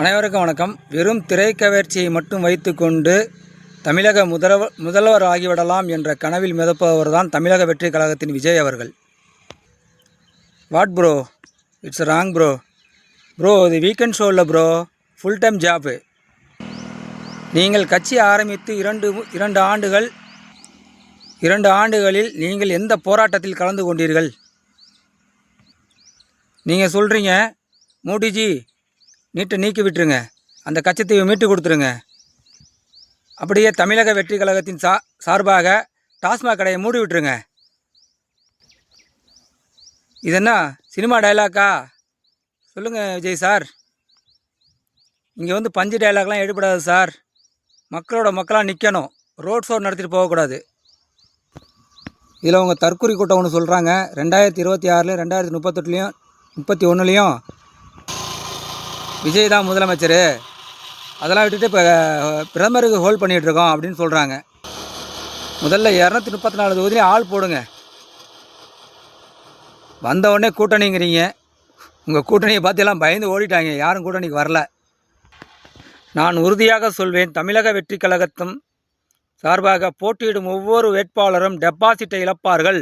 அனைவருக்கும் வணக்கம். வெறும் திரைக்கவர்ச்சியை மட்டும் வைத்துக்கொண்டு தமிழக முதல்வ முதல்வர் ஆகிவிடலாம் என்ற கனவில் மிதப்பவர் தான் தமிழக வெற்றி கழகத்தின் விஜய் அவர்கள். What bro it's wrong bro bro இது வீக்கெண்ட் ஷோ இல்லை ப்ரோ ஃபுல் டைம் ஜாப்பு நீங்கள் கட்சி ஆரம்பித்து இரண்டு இரண்டு ஆண்டுகள் இரண்டு ஆண்டுகளில் நீங்கள் எந்த போராட்டத்தில் கலந்து கொண்டீர்கள்? நீங்கள் சொல்கிறீங்க மோடிஜி நீட்டை நீக்கி விட்டுருங்க. அந்த கச்சத்தீவை மீட்டு கொடுத்துருங்க. அப்படியே தமிழக வெற்றி கழகத்தின் சா சார்பாக டாஸ்மாக் கடையை மூடி விட்டுருங்க. இது என்ன சினிமா டயலாக்கா சொல்லுங்கள் விஜய் சார். இங்கே வந்து பஞ்சு டயலாக்லாம் எடுபடாது சார். மக்களோட மக்களாக நிற்கணும் ரோட் ஷோ நடத்திட்டு போகக்கூடாது. இதில் உங்கள் தற்கொலை கூட்டம் ஒன்று சொல்கிறாங்க ரெண்டாயிரத்தி இருபத்தி ஆறில் ரெண்டாயிரத்தி முப்பத்தெட்டுலேயும் முப்பத்தி ஒன்றுலேயும் விஜய் தான் முதலமைச்சர். அதெல்லாம் விட்டுட்டு இப்போ பிரதமருக்கு ஹோல்ட் பண்ணிகிட்ருக்கோம் அப்படின்னு சொல்கிறாங்க முதல்ல இரநூத்தி முப்பத்தி நாலு தொகுதியிலையும் ஆள் போடுங்க. வந்த உடனே கூட்டணிங்கிறீங்க. உங்கள் கூட்டணியை பார்த்து எல்லாம் பயந்து ஓடிட்டாங்க. யாரும் கூட்டணிக்கு வரல. நான் உறுதியாக சொல்வேன் தமிழக வெற்றி கழகத்தும் சார்பாக போட்டியிடும் ஒவ்வொரு வேட்பாளரும் டெபாசிட்டை இழப்பார்கள்.